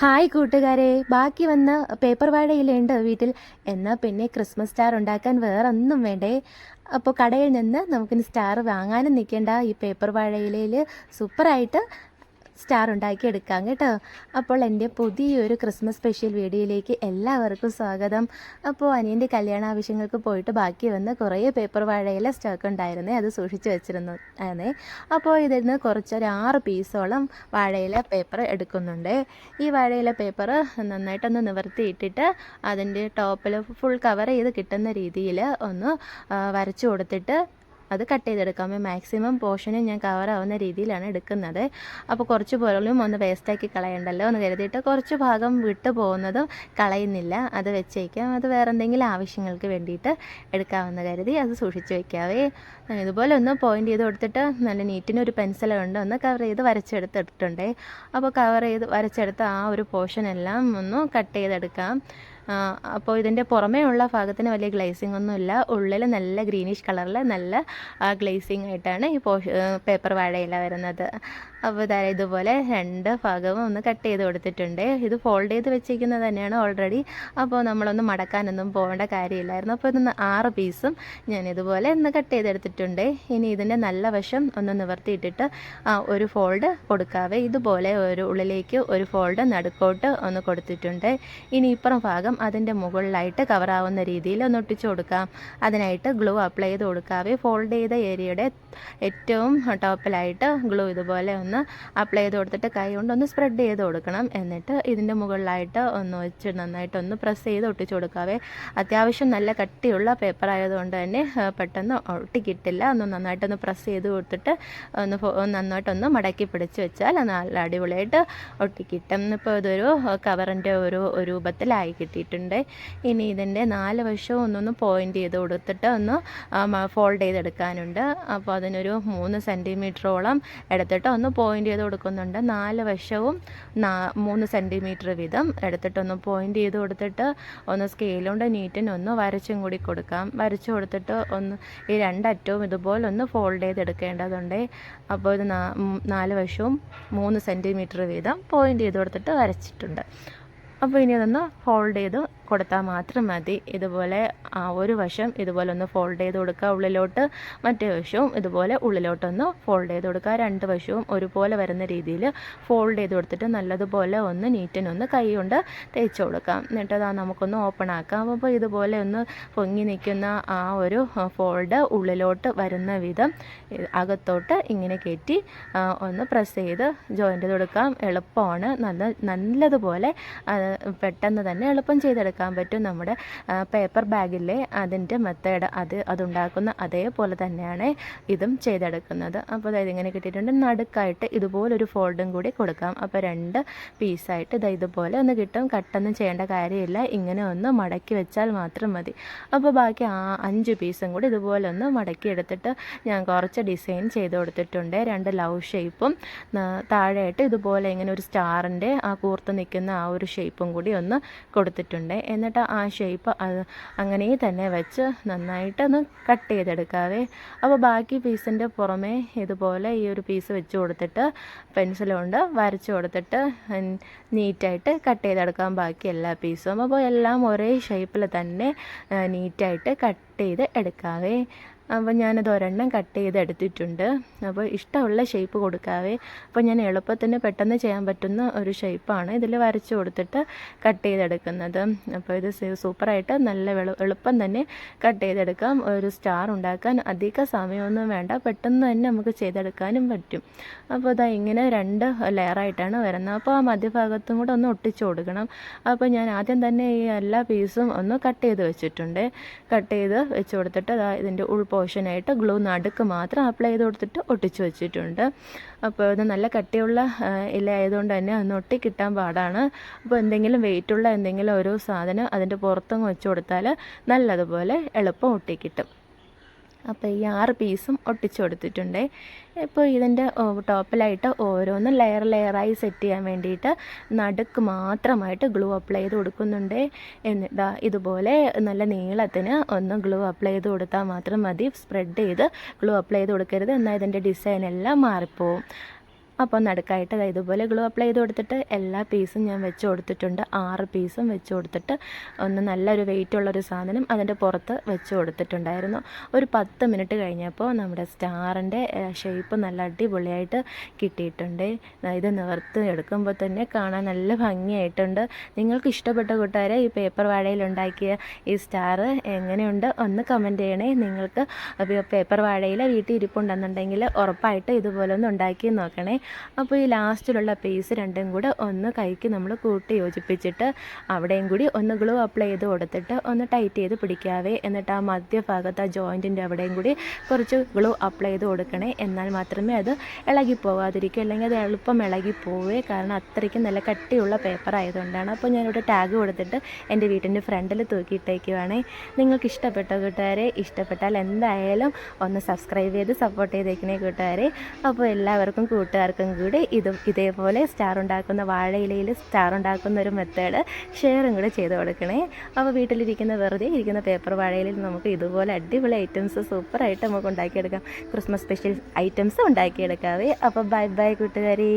Hi കൂട്ടുകാരെ. ബാക്കി വന്ന പേപ്പർ വാഴയിലുണ്ട് വീട്ടിൽ. എന്നാൽ പിന്നെ ക്രിസ്മസ് സ്റ്റാർ ഉണ്ടാക്കാൻ വേറെ ഒന്നും വേണ്ടേ. അപ്പോൾ കടയിൽ നിന്ന് നമുക്കിനി സ്റ്റാർ വാങ്ങാനും നിൽക്കേണ്ട. ഈ പേപ്പർ വാഴയിലയിൽ സൂപ്പറായിട്ട് സ്റ്റാർ ഉണ്ടാക്കി എടുക്കാം കേട്ടോ. അപ്പോൾ എന്റെ പുതിയൊരു ക്രിസ്മസ് സ്പെഷ്യൽ വീഡിയോയിലേക്ക് എല്ലാവർക്കും സ്വാഗതം. അപ്പോൾ അനിയന്റെ കല്യാണ ആവശ്യങ്ങൾക്ക് പോയിട്ട് ബാക്കി വന്ന കുറേ പേപ്പർ വാഴയിലെ സ്റ്റോക്ക് ഉണ്ടായിരുന്നേ അത് സൂക്ഷിച്ച് വെച്ചിരുന്നു ആയിരുന്നേ അപ്പോൾ ഇതിൽ നിന്ന് കുറച്ചൊരു ആറ് പീസോളം വാഴയില പേപ്പർ എടുക്കുന്നുണ്ട്. ഈ വാഴയില പേപ്പർ നന്നായിട്ടൊന്ന് നിവർത്തിയിട്ടിട്ട് അതിന്റെ ടോപ്പിൽ ഫുൾ കവർ ചെയ്ത് കിട്ടുന്ന രീതിയിൽ ഒന്ന് വരച്ചു കൊടുത്തിട്ട് അത് കട്ട് ചെയ്തെടുക്കാം. മാക്സിമം പോർഷനും ഞാൻ കവർ ആവുന്ന രീതിയിലാണ് എടുക്കുന്നത്. അപ്പോൾ കുറച്ച് പോലും ഒന്ന് വേസ്റ്റാക്കി കളയണ്ടല്ലോ എന്ന് കരുതിയിട്ട് കുറച്ച് ഭാഗം വിട്ടു പോകുന്നതും കളയുന്നില്ല. അത് വെച്ചേക്കാം. അത് വേറെ എന്തെങ്കിലും ആവശ്യങ്ങൾക്ക് വേണ്ടിയിട്ട് എടുക്കാമെന്ന് കരുതി അത് സൂക്ഷിച്ച് വെക്കാവേ. ഇതുപോലെ ഒന്ന് പോയിന്റ് ചെയ്ത് കൊടുത്തിട്ട് നല്ല നീറ്റിന് ഒരു പെൻസിൽ കൊണ്ട് ഒന്ന് കവർ ചെയ്ത് വരച്ചെടുത്തിട്ടുണ്ടേ. അപ്പോൾ കവർ ചെയ്ത് വരച്ചെടുത്ത ആ ഒരു പോർഷൻ എല്ലാം ഒന്ന് കട്ട് ചെയ്തെടുക്കാം. അപ്പോൾ ഇതിന്റെ പുറമേ ഉള്ള ഭാഗത്തിന് വലിയ ഗ്ലേസിംഗ് ഒന്നുമില്ല. ഉള്ളിൽ നല്ല ഗ്രീനിഷ് കളറിൽ നല്ല ഗ്ലേസിംഗ് ആയിട്ടാണ് ഈ പോഷ പേപ്പർ വാഴയില വരുന്നത്. അപ്പോൾ ഇതാ ഇതുപോലെ രണ്ട് ഭാഗവും ഒന്ന് കട്ട് ചെയ്ത് കൊടുത്തിട്ടുണ്ട്. ഇത് ഫോൾഡ് ചെയ്ത് വെച്ചിരിക്കുന്നത് തന്നെയാണ് ഓൾറെഡി അപ്പോൾ നമ്മളൊന്ന് മടക്കാനൊന്നും പോകേണ്ട കാര്യമില്ലായിരുന്നു. അപ്പോൾ ഇതൊന്ന് ആറ് പീസും ഞാൻ ഇതുപോലെ ഒന്ന് കട്ട് ചെയ്തെടുത്തിട്ടുണ്ട്. ഇനി ഇതിന്റെ നല്ല വശം ഒന്ന് നിവർത്തിയിട്ടിട്ട് ഒരു ഫോൾഡ് കൊടുക്കാവേ. ഇതുപോലെ ഒരു ഉള്ളിലേക്ക് ഒരു ഫോൾഡ് നടുക്കോട്ട് ഒന്ന് കൊടുത്തിട്ടുണ്ട്. ഇനി ഇപ്പുറം ഭാഗം അതിന്റെ മുകളിലായിട്ട് കവറാവുന്ന രീതിയിൽ ഒന്ന് ഒട്ടിച്ചു കൊടുക്കാം. അതിനായിട്ട് ഗ്ലൂ അപ്ലൈ ചെയ്ത് കൊടുക്കാവേ. ഫോൾഡ് ചെയ്ത ഏരിയയുടെ ഏറ്റവും ടോപ്പിലായിട്ട് ഗ്ലൂ ഇതുപോലെ ഒന്ന് അപ്ലൈ ചെയ്ത് കൊടുത്തിട്ട് കൈ കൊണ്ട് ഒന്ന് സ്പ്രെഡ് ചെയ്ത് കൊടുക്കണം. എന്നിട്ട് ഇതിന്റെ മുകളിലായിട്ട് ഒന്ന് വെച്ച് നന്നായിട്ട് ഒന്ന് പ്രസ് ചെയ്ത് ഒട്ടിച്ചു കൊടുക്കാവേ. അത്യാവശ്യം നല്ല കട്ടിയുള്ള പേപ്പർ ആയതുകൊണ്ട് തന്നെ പെട്ടെന്ന് ഒട്ടിക്കിട്ടില്ല. ഒന്ന് നന്നായിട്ടൊന്ന് പ്രസ് ചെയ്ത് കൊടുത്തിട്ട് ഒന്ന് നന്നായിട്ടൊന്ന് മടക്കി പിടിച്ച് വെച്ചാൽ നല്ല അടിപൊളിയായിട്ട് ഒട്ടിക്കിട്ടും. ഇപ്പോൾ ഇതൊരു കവറിന്റെ ഒരു രൂപത്തിലായി കിട്ടിയിട്ടുണ്ട്. ഇനി ഇതിന്റെ നാല് വശവും ഒന്നൊന്ന് പോയിന്റ് ചെയ്ത് കൊടുത്തിട്ട് ഒന്ന് ഫോൾഡ് ചെയ്തെടുക്കാനുണ്ട്. അപ്പോൾ അതിനൊരു മൂന്ന് സെന്റിമീറ്ററോളം എടുത്തിട്ട് ഒന്ന് പോയിന്റ് ചെയ്ത് കൊടുക്കുന്നുണ്ട്. നാല് വശവും മൂന്ന് സെന്റിമീറ്റർ വീതം എടുത്തിട്ടൊന്ന് പോയിന്റ് ചെയ്ത് കൊടുത്തിട്ട് ഒന്ന് സ്കെയിലുണ്ട് നീറ്റിന് ഒന്ന് വരച്ചും കൂടി കൊടുക്കാം. വരച്ചു കൊടുത്തിട്ട് ഒന്ന് ഈ രണ്ടറ്റവും ഇതുപോലെ ഒന്ന് ഫോൾഡ് ചെയ്തെടുക്കേണ്ടതുണ്ട്. അപ്പോൾ ഇത് നാല് വശവും മൂന്ന് സെന്റിമീറ്റർ വീതം പോയിന്റ് ചെയ്ത് കൊടുത്തിട്ട് വരച്ചിട്ടുണ്ട്. അപ്പോൾ ഇനി അതൊന്ന് ഹോൾഡ് ചെയ്ത് കൊടുത്താൽ മാത്രം മതി. ഇതുപോലെ ആ ഒരു വശം ഇതുപോലെ ഒന്ന് ഫോൾഡ് ചെയ്ത് കൊടുക്കുക. ഉള്ളിലോട്ട് മറ്റേ വശവും ഇതുപോലെ ഉള്ളിലോട്ടൊന്ന് ഫോൾഡ് ചെയ്ത് കൊടുക്കുക. രണ്ട് വശവും ഒരുപോലെ വരുന്ന രീതിയിൽ ഫോൾഡ് ചെയ്ത് കൊടുത്തിട്ട് നല്ലതുപോലെ ഒന്ന് നീറ്റിനൊന്ന് കൈ കൊണ്ട് തേച്ച് കൊടുക്കാം എന്നിട്ട് അതാ നമുക്കൊന്ന് ഓപ്പൺ ആക്കാം. അപ്പോൾ ഇതുപോലെ ഒന്ന് പൊങ്ങി നിൽക്കുന്ന ആ ഒരു ഫോൾഡ് ഉള്ളിലോട്ട് വരുന്ന വിധം അകത്തോട്ട് ഇങ്ങനെ കയറ്റി ഒന്ന് പ്രസ് ചെയ്ത് ജോയിന്റ് കൊടുക്കാം. എളുപ്പമാണ്. നല്ല നല്ലതുപോലെ പെട്ടെന്ന് തന്നെ എളുപ്പം ചെയ്തെടുക്കാൻ പറ്റും നമ്മുടെ പേപ്പർ ബാഗിലെ അതിന്റെ മെത്തേഡ് അത് അതുണ്ടാക്കുന്ന അതേപോലെ തന്നെയാണ് ഇതും ചെയ്തെടുക്കുന്നത്. അപ്പോൾ അതായത് ഇങ്ങനെ കിട്ടിയിട്ടുണ്ട്. നടുക്കായിട്ട് ഇതുപോലൊരു ഫോൾഡും കൂടി കൊടുക്കാം. അപ്പോൾ രണ്ട് പീസായിട്ട് ഇത് ഇതുപോലെ ഒന്ന് കിട്ടും. കട്ടൊന്നും ചെയ്യേണ്ട കാര്യമില്ല. ഇങ്ങനെ ഒന്ന് മടക്കി വെച്ചാൽ മാത്രം മതി. അപ്പോൾ ബാക്കി ആ അഞ്ച് പീസും കൂടി ഇതുപോലെ ഒന്ന് മടക്കി എടുത്തിട്ട് ഞാൻ കുറച്ച് ഡിസൈൻ ചെയ്ത് കൊടുത്തിട്ടുണ്ട്. രണ്ട് ലവ് ഷേപ്പും താഴെയായിട്ട് ഇതുപോലെ ഇങ്ങനെ ഒരു സ്റ്റാറിന്റെ ആ കൂർത്ത് നിൽക്കുന്ന ആ ഒരു ഷേപ്പും കൂടി ഒന്ന് കൊടുത്തിട്ടുണ്ട്. എന്നിട്ട് ആ ഷേപ്പ് അങ്ങനെ തന്നെ വെച്ച് നന്നായിട്ടൊന്ന് കട്ട് ചെയ്തെടുക്കാവേ. അപ്പോൾ ബാക്കി പീസിന്റെ പുറമേ ഇതുപോലെ ഈ ഒരു പീസ് വെച്ച് കൊടുത്തിട്ട് പെൻസിൽ കൊണ്ട് വരച്ച് കൊടുത്തിട്ട് നീറ്റായിട്ട് കട്ട് ചെയ്തെടുക്കാം ബാക്കി എല്ലാ പീസും. അപ്പോൾ എല്ലാം ഒരേ ഷേപ്പിൽ തന്നെ നീറ്റായിട്ട് കട്ട് ചെയ്ത് എടുക്കാവേ. അപ്പോൾ ഞാനത് ഒരെണ്ണം കട്ട് ചെയ്ത് എടുത്തിട്ടുണ്ട്. അപ്പോൾ ഇഷ്ടമുള്ള ഷേപ്പ് കൊടുക്കാവേ. അപ്പോൾ ഞാൻ എളുപ്പത്തിന് പെട്ടെന്ന് ചെയ്യാൻ പറ്റുന്ന ഒരു ഷേപ്പാണ് ഇതിൽ വരച്ച് കൊടുത്തിട്ട് കട്ട് ചെയ്തെടുക്കുന്നത്. അപ്പോൾ ഇത് സൂപ്പറായിട്ട് നല്ല എളുപ്പം തന്നെ കട്ട് ചെയ്തെടുക്കാം. ഒരു സ്റ്റാർ ഉണ്ടാക്കാൻ അധിക സമയമൊന്നും വേണ്ട. പെട്ടെന്ന് തന്നെ നമുക്ക് ചെയ്തെടുക്കാനും പറ്റും. അപ്പോൾ ഇതാ ഇങ്ങനെ രണ്ട് ലെയറായിട്ടാണ് വരുന്നത്. അപ്പോൾ ആ മധ്യഭാഗത്തും കൂടെ ഒന്ന് ഒട്ടിച്ചു കൊടുക്കണം. അപ്പോൾ ഞാൻ ആദ്യം തന്നെ ഈ എല്ലാ പീസും ഒന്ന് കട്ട് ചെയ്ത് വെച്ചിട്ടുണ്ട്. കട്ട് ചെയ്ത് വെച്ച് കൊടുത്തിട്ട് ഇതിന്റെ ഉൾ പോർഷനായിട്ട് ഗ്ലൂ നടുക്ക് മാത്രം അപ്ലൈ ചെയ്ത് കൊടുത്തിട്ട് ഒട്ടിച്ചു വെച്ചിട്ടുണ്ട്. അപ്പോൾ ഇത് നല്ല കട്ടിയുള്ള ഇല ആയതുകൊണ്ട് തന്നെ ഒന്ന് ഒട്ടി കിട്ടാൻ പാടാണ്. അപ്പോൾ എന്തെങ്കിലും വെയിറ്റുള്ള എന്തെങ്കിലും ഒരു സാധനം അതിന്റെ പുറത്തങ്ങ് വെച്ച് കൊടുത്താൽ നല്ലതുപോലെ എളുപ്പം ഒട്ടിക്കിട്ടും അപ്പോൾ ഈ ആറ് പീസും ഒട്ടിച്ചു കൊടുത്തിട്ടുണ്ട്. ഇപ്പോൾ ഇതിന്റെ ടോപ്പിലായിട്ട് ഓരോന്നും ലെയർ ലെയറായി സെറ്റ് ചെയ്യാൻ വേണ്ടിയിട്ട് നടുക്ക് മാത്രമായിട്ട് ഗ്ലൂ അപ്ലൈ ചെയ്ത് കൊടുക്കുന്നുണ്ട്. എന്നിട്ട് ഇതുപോലെ നല്ല നീളത്തിന് ഒന്ന് ഗ്ലൂ അപ്ലൈ ചെയ്ത് കൊടുത്താൽ മാത്രം മതി. സ്പ്രെഡ് ചെയ്ത് ഗ്ലൂ അപ്ലൈ ചെയ്ത് കൊടുക്കരുത്. എന്നാൽ ഇതിന്റെ ഡിസൈൻ എല്ലാം മാറിപ്പോവും. അപ്പോൾ നടുക്കായിട്ട് ഇതുപോലെ ഗ്ലൂ അപ്ലൈ ചെയ്ത് കൊടുത്തിട്ട് എല്ലാ പീസും ഞാൻ വെച്ച് കൊടുത്തിട്ടുണ്ട്. ആറ് പീസും വെച്ച് കൊടുത്തിട്ട് ഒന്ന് നല്ലൊരു വെയിറ്റ് ഉള്ളൊരു സാധനം അതിന്റെ പുറത്ത് വെച്ച് കൊടുത്തിട്ടുണ്ടായിരുന്നു. ഒരു പത്ത് മിനിറ്റ് കഴിഞ്ഞപ്പോൾ നമ്മുടെ സ്റ്റാറിന്റെ ഷേപ്പ് നല്ല അടിപൊളിയായിട്ട് കിട്ടിയിട്ടുണ്ട്. ഇത് നിവർത്തി എടുക്കുമ്പോൾ തന്നെ കാണാൻ നല്ല ഭംഗിയായിട്ടുണ്ട്. നിങ്ങൾക്ക് ഇഷ്ടപ്പെട്ട കൂട്ടുകാരെ ഈ പേപ്പർ വാഴയിൽ ഉണ്ടാക്കിയ ഈ സ്റ്റാർ എങ്ങനെയുണ്ട്? ഒന്ന് കമന്റ് ചെയ്യണേ. നിങ്ങൾക്ക് പേപ്പർ വാഴയിൽ വീട്ടിൽ ഇരിപ്പുണ്ടെന്നുണ്ടെങ്കിൽ ഉറപ്പായിട്ട് ഇതുപോലെ ഒന്ന് ഉണ്ടാക്കി നോക്കണേ. അപ്പോൾ ഈ ലാസ്റ്റിലുള്ള പേസ് രണ്ടും കൂടെ ഒന്ന് കൈക്ക് നമ്മൾ കൂട്ടി യോജിപ്പിച്ചിട്ട് അവിടെയും കൂടി ഒന്ന് ഗ്ലൂ അപ്ലൈ ചെയ്ത് കൊടുത്തിട്ട് ഒന്ന് ടൈറ്റ് ചെയ്ത് പിടിക്കാവേ. എന്നിട്ട് ആ മധ്യഭാഗത്ത് ആ ജോയിന്റിന്റെ അവിടെയും കൂടി കുറച്ച് ഗ്ലൂ അപ്ലൈ ചെയ്ത് കൊടുക്കണേ. എന്നാൽ മാത്രമേ അത് ഇളകി പോകാതിരിക്കൂ അല്ലെങ്കിൽ അത് എളുപ്പം ഇളകി പോവേ കാരണം അത്രയ്ക്ക് നല്ല കട്ടിയുള്ള പേപ്പർ ആയതുകൊണ്ടാണ്. അപ്പോൾ ഞാനിവിടെ ടാഗ് കൊടുത്തിട്ട് എന്റെ വീട്ടിന്റെ ഫ്രണ്ടിൽ തൂക്കിയിട്ടേക്കുവാണേ. നിങ്ങൾക്ക് ഇഷ്ടപ്പെട്ട കൂട്ടുകാരെ ഇഷ്ടപ്പെട്ടാൽ എന്തായാലും ഒന്ന് സബ്സ്ക്രൈബ് ചെയ്ത് സപ്പോർട്ട് ചെയ്തേക്കണേ കൂട്ടുകാരെ. അപ്പോൾ എല്ലാവർക്കും കൂട്ടുകാർക്കും കൂടി ഇതും ഇതേപോലെ സ്റ്റാർ ഉണ്ടാക്കുന്ന വാഴയിലയിൽ സ്റ്റാർ ഉണ്ടാക്കുന്ന ഒരു മെത്തേഡ് ഷെയറും കൂടെ ചെയ്ത് കൊടുക്കണേ. അപ്പോൾ വീട്ടിലിരിക്കുന്ന വെറുതെ ഇരിക്കുന്ന പേപ്പർ വാഴയിലിൽ നമുക്ക് ഇതുപോലെ അടിപൊളി ഐറ്റംസ് സൂപ്പറായിട്ട് നമുക്ക് ഉണ്ടാക്കിയെടുക്കാം. ക്രിസ്മസ് സ്പെഷ്യൽ ഐറ്റംസ് ഉണ്ടാക്കിയെടുക്കാവേ. അപ്പോൾ ബൈ ബൈ കൂട്ടുകാരി.